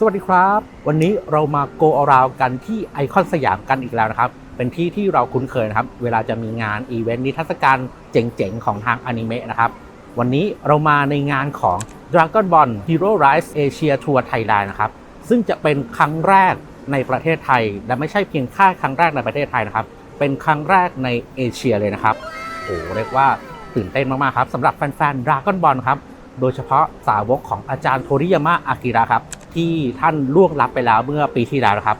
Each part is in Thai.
สวัสดีครับ วันนี้เรามาโกอราวกันที่ไอคอนสยามกันอีกแล้วนะครับ เป็นที่ที่เราคุ้นเคยนะครับ เวลาจะมีงานอีเวนต์นิทรรศการเจ๋งๆ ของทางอนิเมะนะครับ วันนี้เรามาในงานของ Dragon Ball Hero Rise Asia Tour Thailand นะครับ ซึ่งจะเป็นครั้งแรกในประเทศไทย และไม่ใช่เพียงแค่ครั้งแรกในประเทศไทยนะครับ เป็นครั้งแรกในเอเชียเลยนะครับโอ้โหเรียกว่าตื่นเต้นมากๆครับสำหรับแฟนๆ Dragon Ball ครับ โดยเฉพาะสาวกของอาจารย์โทริยามะอากิระครับ ที่ท่านล่วงลับไปแล้วเมื่อปีที่แล้วนะครับ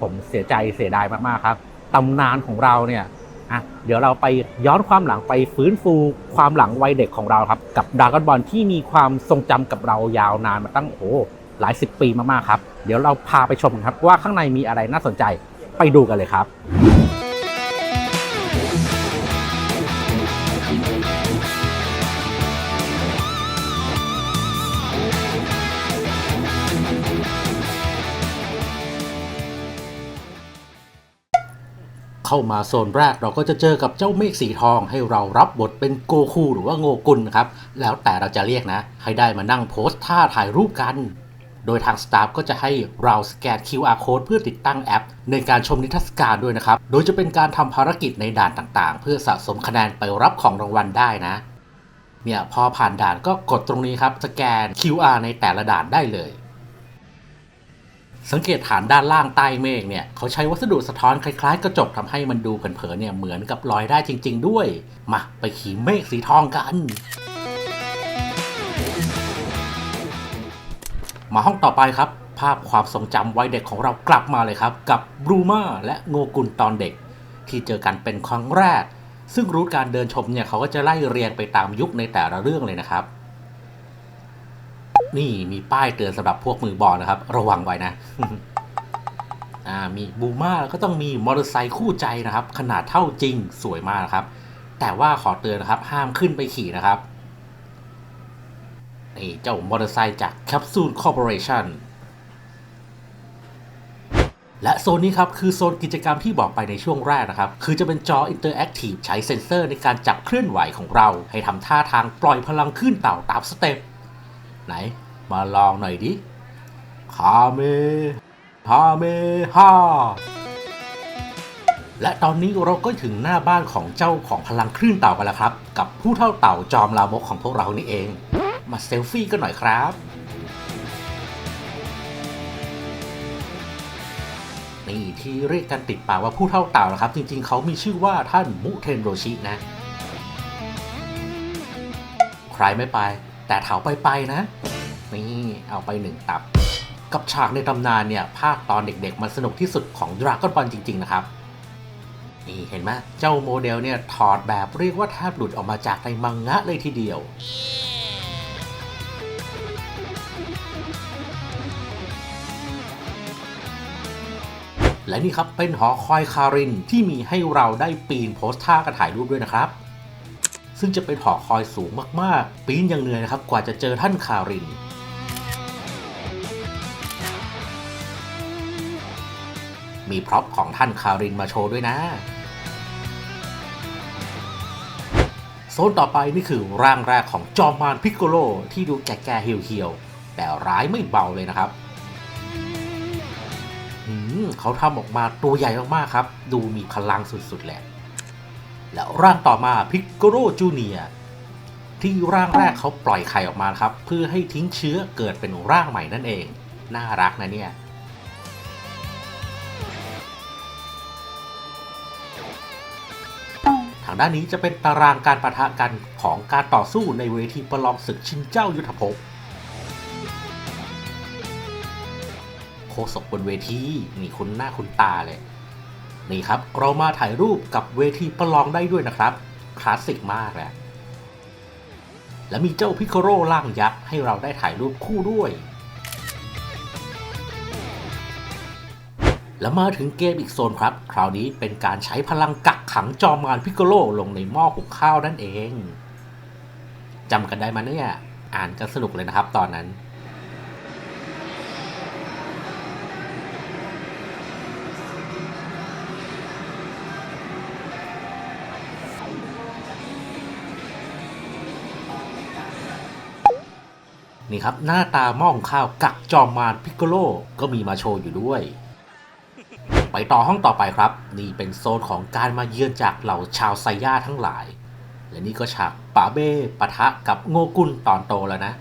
ผมเสียใจเสียดายมากๆครับตำนานของเราเนี่ยอะเดี๋ยวเราไปย้อนความหลังไปฟื้นฟูความหลังวัยเด็กของเราครับ กับด r a ก้อนบอลที่มีความทรงจำกับเรายาวนานมาตั้งโอ้หลายสิบปีมากๆครับ เดี๋ยวเราพาไปชมครับว่าข้างในมีอะไรน่าสนใจไปดูกันเลยครับ เข้ามาโซนแรกเราก็จะเจอกับเจ้าเมฆสีทอง ให้เรารับบทเป็นโกคูหรือว่าโงกุลนะครับ แล้วแต่เราจะเรียกนะ ให้ได้มานั่งโพสท่าถ่ายรูปกัน โดยทางสตาฟก็จะให้เราสแกน QR code เพื่อติดตั้งแอป ในการชมนิทรรศการด้วยนะครับ โดยจะเป็นการทำภารกิจในด่านต่างๆ เพื่อสะสมคะแนนไปรับของรางวัลได้นะเนี่ยพอผ่านด่านก็กดตรงนี้ครับสแกน QR ในแต่ละด่านได้เลย สังเกตฐานด้านล่างใต้เมฆเนี่ยเขาใช้วัสดุสะท้อนคล้ายๆ กระจกทำให้มันดูเผินๆเนี่ยเหมือนกับลอยได้จริง ๆ ด้วย มาไปขี่เมฆสีทองกัน มาห้องต่อไปครับ ภาพความทรงจำวัยเด็กของเรากลับมาเลยครับ กับบรูมาและโงกุลตอนเด็ก ที่เจอกันเป็นครั้งแรก ซึ่งรูทการเดินชมเนี่ยเขาก็จะไล่เรียงไปตามยุคในแต่ละเรื่องเลยนะครับ นี่มีป้ายเตือนสำหรับพวกมือบอลนะครับ ระวังไว้นะอ่ามีบูมาแล้วก็ต้องมีมอเตอร์ไซค์คู่ใจนะครับ ขนาดเท่าจริงสวยมากครับ แต่ว่าขอเตือนนะครับ ห้ามขึ้นไปขี่นะครับนี่เจ้ามอเตอร์ไซค์จาก Capsule Corporation และโซนนี้ครับคือโซนกิจกรรมที่บอกไปในช่วงแรกนะครับ คือจะเป็นจออินเตอร์แอคทีฟใช้เซ็นเซอร์ในการจับเคลื่อนไหวของเรา ให้ทำท่าทางปล่อยพลังขึ้นเต่าตามสเต็ป ไหน มาลองหน่อยดิคาเมฮาเมฮาและตอนนี้เราก็ถึงหน้าบ้านของเจ้าของพลังคลื่นเต่ากันแล้วครับ กับผู้เท่าเต่าจอมลามกของพวกเรานี่เอง มาเซลฟี่กันหน่อยครับ นี่ที่เรียกกันติดปากว่าผู้เท่าเต่านะครับ จริงๆ เขามีชื่อว่าท่านมุเทนโรชินะ ใครไม่ไป แต่เถาไปไปนะ นี่เอาไปหนึ่งตับ กับฉากในตำนานเนี่ย ภาคตอนเด็กๆ มันสนุกที่สุดของดราก้อนบอลจริง ๆ นะครับ นี่เห็นไหมเจ้าโมเดลเนี่ย ถอดแบบเรียกว่าแทบหลุดออกมาจากในมังงะเลยทีเดียวและนี่ครับเป็นหอคอยคารินที่มีให้เราได้ปีนโพสท่ากันถ่ายรูปด้วยนะครับ ซึ่งจะเป็นหอคอยสูงมากๆ ปีนอย่างเหนื่อยนะครับกว่าจะเจอท่านคาริน มีพร็อพของท่านคารินมาโชว์ด้วยนะ โซนต่อไปนี่คือร่างแรกของจอมมารพิกโกโลที่ดูแก่ๆเหี่ยวๆ แต่ร้ายไม่เบาเลยนะครับเขาทำออกมาตัวใหญ่มากๆครับ ดูมีพลังสุดๆแหละ แล้วร่างต่อมาพิกโกโรจูเนียที่ร่างแรกเขาปล่อยไข่ออกมาครับ เพื่อให้ทิ้งเชื้อเกิดเป็นร่างใหม่นั่นเอง น่ารักนะเนี่ยทางด้านนี้จะเป็นตารางการประทะกันของการต่อสู้ในเวทีประลองศึกชิงเจ้ายุทธภพโคศกบนเวทีนี่คุณหน้าคุณตาเลย นี่ครับ เรามาถ่ายรูปกับเวทีประลองได้ด้วยนะครับคลาสสิกมากแหละและมีเจ้าพิคโรล่างยักษ์ให้เราได้ถ่ายรูปคู่ด้วย แล้วมาถึงเกมอีกโซนครับ คราวนี้เป็นการใช้พลังกักขังจอมมารพิกโกโลลงในหม้อหุงข้าวนั่นเองจำกันได้ไหมเนี่ย อ่านกันสนุกเลยนะครับตอนนั้น นี่ครับ หน้าตาหม้อของข้าวกักจอมมารพิกโกโลก็มีมาโชว์อยู่ด้วย ไปต่อห้องต่อไปครับ นี่เป็นโซนของการมาเยือนจากเหล่าชาวไซย่าทั้งหลาย และนี่ก็ฉากป่าเบ้ปะทะกับโงกุลตอนโตแล้วนะ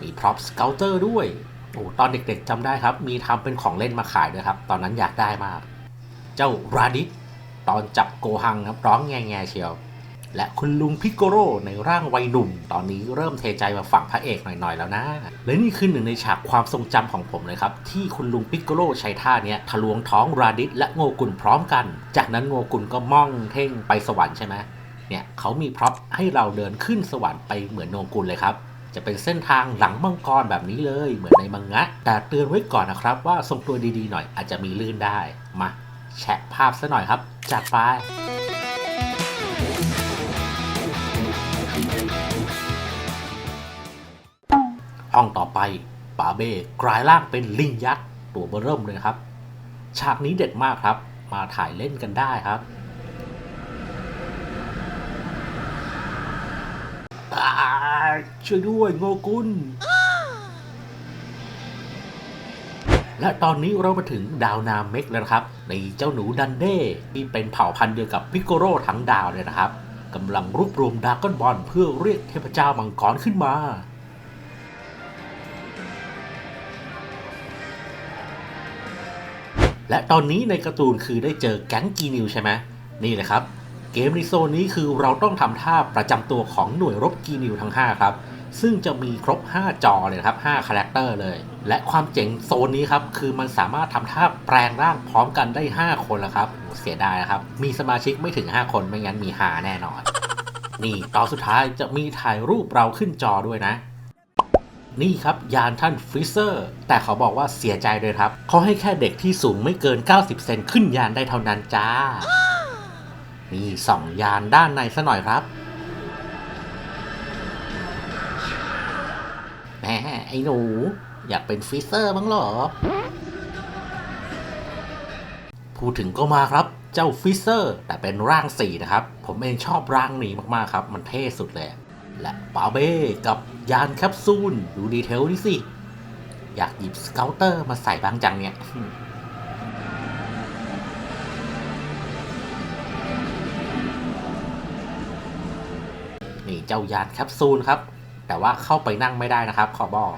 มีพร็อพสเกลเตอร์ด้วย โอ้ ตอนเด็กๆจำได้ครับ มีทำเป็นของเล่นมาขายด้วยครับ ตอนนั้นอยากได้มาก เจ้าราดิสตอนจับโกหังครับร้องแง่ๆเชียว และคุณลุงพิกโกโรในร่างวัยหนุ่ม ตอนนี้เริ่มเทใจมาฝั่งพระเอกหน่อยๆแล้วนะ และนี่คือหนึ่งในฉากความทรงจำของผมเลยครับ ที่คุณลุงพิกโกโรใช้ท่าเนี้ยทะลวงท้องราดิสและโงกุลพร้อมกัน จากนั้นโงกุลก็ม่องเท่งไปสวรรค์ใช่ไหมเนี่ยเขามีพร็อพให้เราเดินขึ้นสวรรค์ไปเหมือนโงกุลเลยครับจะเป็นเส้นทางหลังมังกรแบบนี้เลยเหมือนในมังงะ แต่เตือนไว้ก่อนนะครับว่าทรงตัวดีๆหน่อยอาจจะมีลื่นได้ มา แชะภาพซะหน่อยครับ จัดไปห้องต่อไปป่าเบ้กลายร่างเป็นลิงยักษ์ตัวเบอร์เริ่มเลยครับ ฉากนี้เด็ดมากครับ มาถ่ายเล่นกันได้ครับช่วยด้วยโงกุล และตอนนี้เรามาถึงดาวนาเมกแล้วนะครับ ในเจ้าหนูดันเด้ที่เป็นเผ่าพันธุ์เดียวกับพิกโกโรทั้งดาวเลยนะครับกำลังรวบรวมดาก้อนบอลเพื่อเรียกเทพเจ้ามังกรขึ้นมาและตอนนี้ในการ์ตูนคือได้เจอแก๊งกีนิวใช่ไหมนี่เลยครับ เกมในโซนนี้คือเราต้องทำท่าประจำตัวของหน่วยรบกีนิวทั้ง 5 ครับ ซึ่งจะมีครบ 5 จอเลยครับ5คาแรคเตอร์เลย และความเจ๋งโซนนี้ครับ คือมันสามารถทำท่าแปลงร่างพร้อมกันได้ 5 คนแล้วครับ เสียดายนะครับ มีสมาชิกไม่ถึง 5 คนไม่งั้นมีหาแน่นอน นี่ตอนสุดท้ายจะมีถ่ายรูปเราขึ้นจอด้วยนะนี่ครับ ยานท่านฟิเซอร์ แต่เขาบอกว่าเสียใจเลยครับ เขาให้แค่เด็กที่สูงไม่เกิน 90 เซนขึ้นยานได้เท่านั้นจ้า นี่สองยานด้านในซะหน่อยครับ แหมไอ้หนู อยากเป็นฟิเซอร์บ้างหรอ พูดถึงก็มาครับเจ้าฟิเซอร์ แต่เป็นร่างสี่นะครับ ผมเองชอบร่างนี้มากๆครับ มันเท่สุดเลย และปาเบ้กับยานแคปซูล ดูดีเทลนี่สิ อยากหยิบสเกลเตอร์มาใส่บางจังเนี่ยนี่เจ้ายานแคปซูลครับ แต่ว่าเข้าไปนั่งไม่ได้นะครับ ขอบอก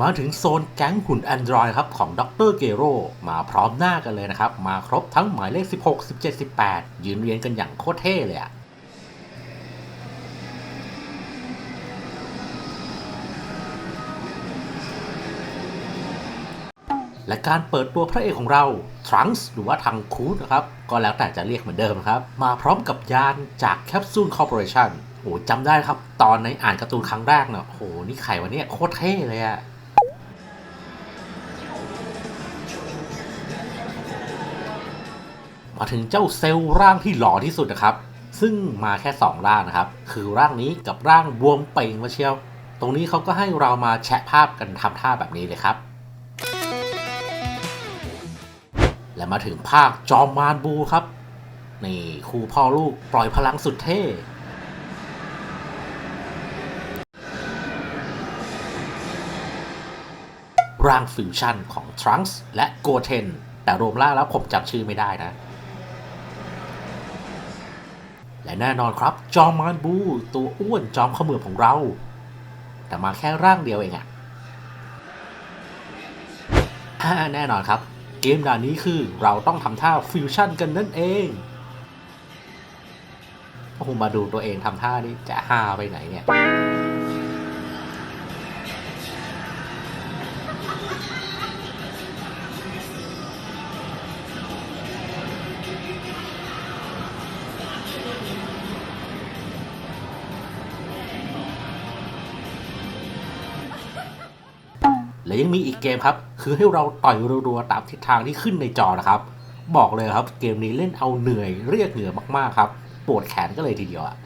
มาถึงโซนแก๊งหุ่น Android ครับของดรเกโรมาพร้อมหน้ากันเลยนะครับ มาครบทั้งหมายเลข 16 17 18 ยืนเรียงกันอย่างโคตรเท่เลยอะ และการเปิดตัวพระเอกของเรา Trunks หรือว่าทังคูดนะครับ ก็แล้วแต่จะเรียกเหมือนเดิมครับ มาพร้อมกับยานจากแคปซูลคอร์ปอเรชั่นโอ้จำได้ครับ ตอนในอ่านการ์ตูนครั้งแรกเนะโหนี่ใครวะเนี่ยโคตรเท่เลยอะมาถึงเจ้าเซลล์ร่างที่หล่อที่สุดนะครับ ซึ่งมาแค่ 2 ร่างนะครับ คือร่างนี้กับร่างบวมเป่งมาเชียว ตรงนี้เขาก็ให้เรามาแชะภาพกันทำท่าแบบนี้เลยครับ มาถึงภาคจอมมารบูครับ นี่คู่พ่อลูกปล่อยพลังสุดเท่ร่างฟิวชั่นของทรังส์และโกเทนแต่รวมล่างแล้วผมจำชื่อไม่ได้นะ และแน่นอนครับ จอมมานบู ตัวอ้วนจอมขมือของเรา แต่มาแค่ร่างเดียวเองอะแน่นอนครับ กมด่านนี้คือเราต้องทำท่าฟิวชั่นกันนั่นเองโอ้โหมาดูตัวเองทำท่านี่จะฮาไปไหนเนี่ย และยังมีอีกเกมครับ คือให้เราต่อยรัวๆตามทิศทางที่ขึ้นในจอนะครับ บอกเลยครับเกมนี้เล่นเอาเหนื่อยเรียกเหงื่อมากๆครับ ปวดแขนก็เลยทีเดียวอะ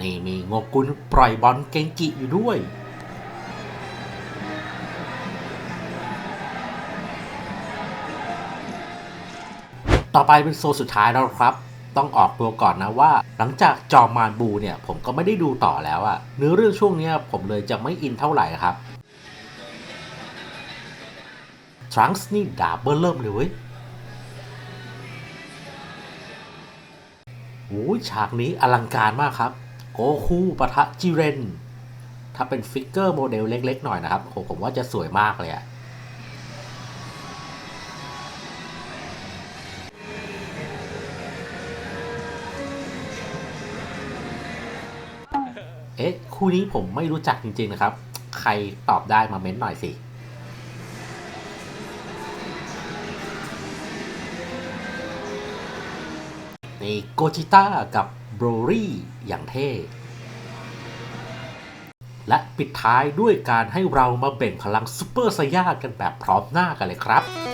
นี่มีงกกุลปล่อยบอลเกงกิอยู่ด้วย ต่อไปเป็นโซนสุดท้ายแล้วครับ ต้องออกตัวก่อนนะว่า หลังจากจอมมานบูเนี่ย ผมก็ไม่ได้ดูต่อแล้วอะเนื้อเรื่องช่วงนี้ผมเลยจะไม่อินเท่าไหร่ครับทรังส์นี่ด่าเบอร์เริ่มเลยเว้ยโอ้ยฉากนี้อลังการมากครับ โกคูปะทะจิเรน ถ้าเป็นฟิกเกอร์โมเดลเล็ก ๆ หน่อยนะครับโหผมว่าจะสวยมากเลยอะ เอ๊ะ คู่นี้ผมไม่รู้จักจริง ๆ นะครับ ใครตอบได้มาเม้นหน่อยสิ ในโกจิต้ากับโบรรี่อย่างเท่ และปิดท้ายด้วยการให้เรามาเบ่งพลังซูเปอร์ไซย่ากันแบบพร้อมหน้ากันเลยครับ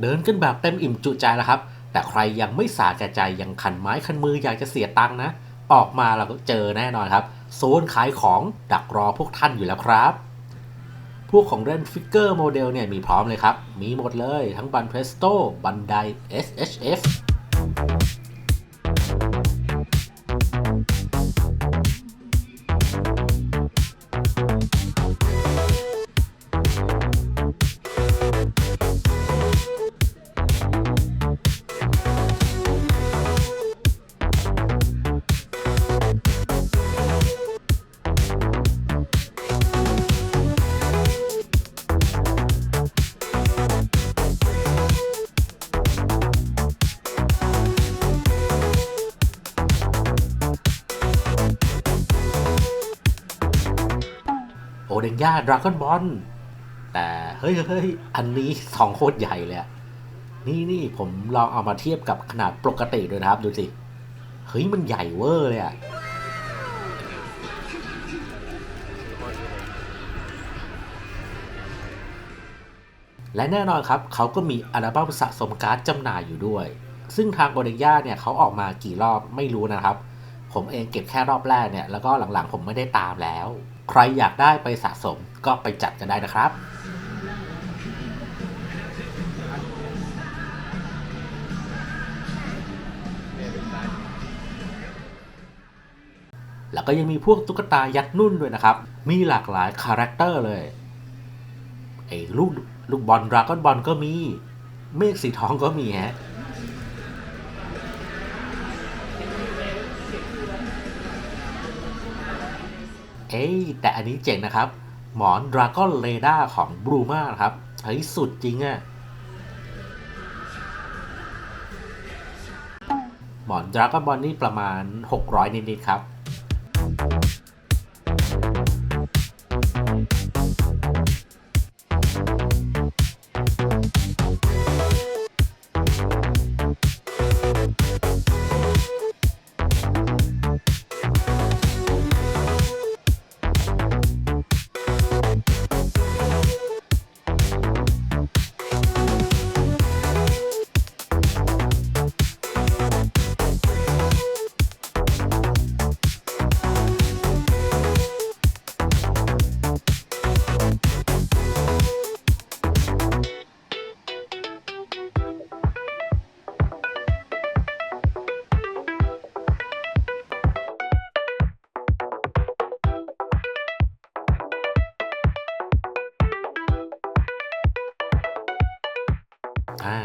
เดินกันแบบเต็มอิ่มจุใจแล้วครับ แต่ใครยังไม่สาแก่ใจยังขันไม้ขันมืออยากจะเสียตังค์นะ ออกมาเราก็เจอแน่นอนครับโซนขายของดักรอพวกท่านอยู่แล้วครับ พวกของเล่นฟิกเกอร์โมเดลเนี่ยมีพร้อมเลยครับ มีหมดเลยทั้งบันเพรสโตบันได SHF ย่าดราก้อนบอลแต่เฮ้ยเฮ้ยอันนี้สองโคตรใหญ่เลยนี่นี่ผมลองเอามาเทียบกับขนาดปกติด้วยนะครับดูสิเฮ้ยมันใหญ่เวอร์เลยอะและแน่นอนครับเขาก็มีอัลบั้มสะสมการ์ดจำหน่ายอยู่ด้วย ซึ่งทางโอเดย่าเนี่ยเขาออกมากี่รอบไม่รู้นะครับ ผมเองเก็บแค่รอบแรกเนี่ยแล้วก็หลังๆผมไม่ได้ตามแล้ว ใครอยากได้ไปสะสมก็ไปจัดกันได้นะครับแล้วก็ยังมีพวกตุ๊กตายัดนุ่นด้วยนะครับ มีหลากหลายคาแรคเตอร์เลย ไอ้ลูกลูกบอลดราก้อนบอลก็มี เมฆสีทองก็มีฮะ เอ้แต่อันนี้เจ๋งนะครับ หมอนดราก้อนเรดาร์ของบรูมาครับเฮ้ยสุดจริงอะหมอนดราก้อนบอลนี่ประมาณ 600 นิดๆครับ อ่า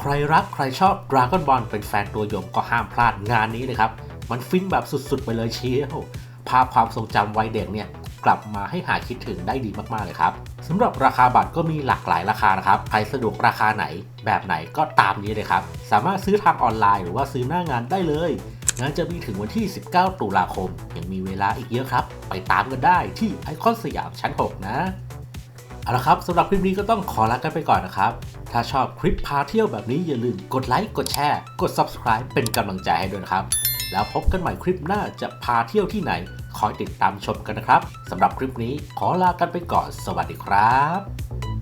ใครรักใครชอบ Dragon Ball เป็นแฟนตัวยงก็ห้ามพลาดงานนี้เลยครับ มันฟินแบบสุดๆ ไปเลยเชียว ภาพความทรงจำวัยเด็กเนี่ยกลับมาให้หาคิดถึงได้ดีมากๆเลยครับสำหรับราคาบัตรก็มีหลากหลายราคานะครับ ใครสะดวกราคาไหนแบบไหนก็ตามนี้เลยครับ สามารถซื้อทางออนไลน์หรือว่าซื้อหน้างานได้เลยงานจะมีถึงวันที่ 19 ตุลาคม ยังมีเวลาอีกเยอะครับ ไปตามกันได้ที่ไอคอนสยามชั้น 6 นะ เอาละครับสำหรับคลิปนี้ก็ต้องขอลากันไปก่อนนะครับ ถ้าชอบคลิปพาเที่ยวแบบนี้อย่าลืมกดไลค์กดแชร์ กด Subscribe เป็นกำลังใจให้ด้วยนะครับ แล้วพบกันใหม่คลิปหน้าจะพาเที่ยวที่ไหน คอยติดตามชมกันนะครับสำหรับคลิปนี้ขอลากันไปก่อน สวัสดีครับ